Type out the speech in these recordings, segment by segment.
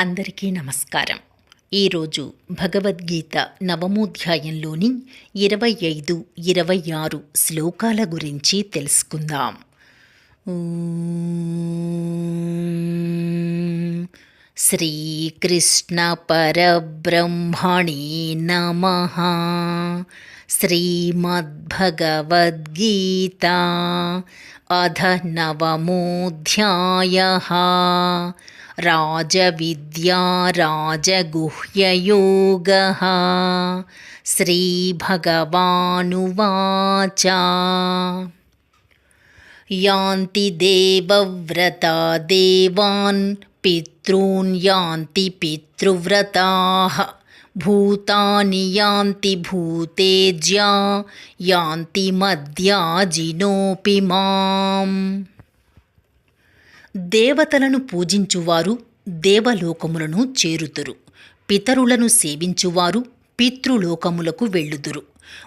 అందరికీ నమస్కారం. ఈరోజు భగవద్గీత నవమోధ్యాయంలోని ఇరవై ఐదు ఇరవై ఆరు శ్లోకాల గురించి తెలుసుకుందాం. శ్రీకృష్ణ పరబ్రహ్మణి నమ. శ్రీమద్భగవద్గీత అధ నవమోధ్యాయ. राजविद्या राजगुह्ययोगः। श्रीभगवानुवाच। यान्ति देवव्रता देवान् पितॄन् यान्ति पितृव्रताः। भूतानि यान्ति भूतेज्या यान्ति मद्याजिनोऽपि माम्। దేవతలను పూజించువారు దేవలోకములను చేరుతురు పితరులను సేవించువారు పితృలోకములకు వెళ్ళుదురు.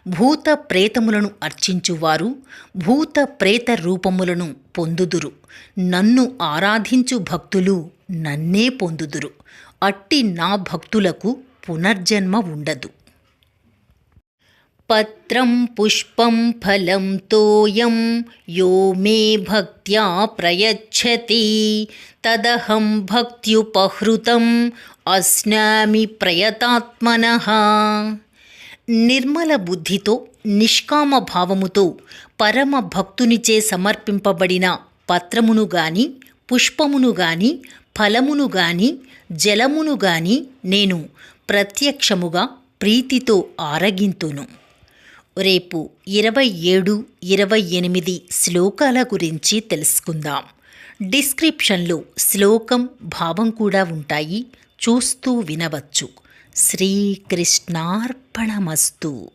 భూత ప్రేతములను అర్చించువారు భూత ప్రేత రూపములను పొందుదురు. నన్ను ఆరాధించు భక్తులు నన్నే పొందుదురు. అట్టి నా భక్తులకు పునర్జన్మ ఉండదు. పత్రం పుష్పం ఫలం తోయం యో మే భక్త్యా ప్రయచ్చతి తదహం భక్త్యుపహృతం అస్నామి ప్రయతాత్మన నిర్మల బుద్ధితో నిష్కామ భావముతో పరమ భక్తునిచే సమర్పింపబడిన పత్రమును గాని పుష్పమును గాని ఫలమును గాని జలమును గాని నేను ప్రత్యక్షముగా ప్రీతితో ఆరగింతును రేపు ఇరవై ఏడు ఇరవై ఎనిమిది శ్లోకాల గురించి తెలుసుకుందాం. డిస్క్రిప్షన్లో శ్లోకం భావం కూడా ఉంటాయి. చూస్తూ వినవచ్చు. శ్రీకృష్ణార్పణమస్తు.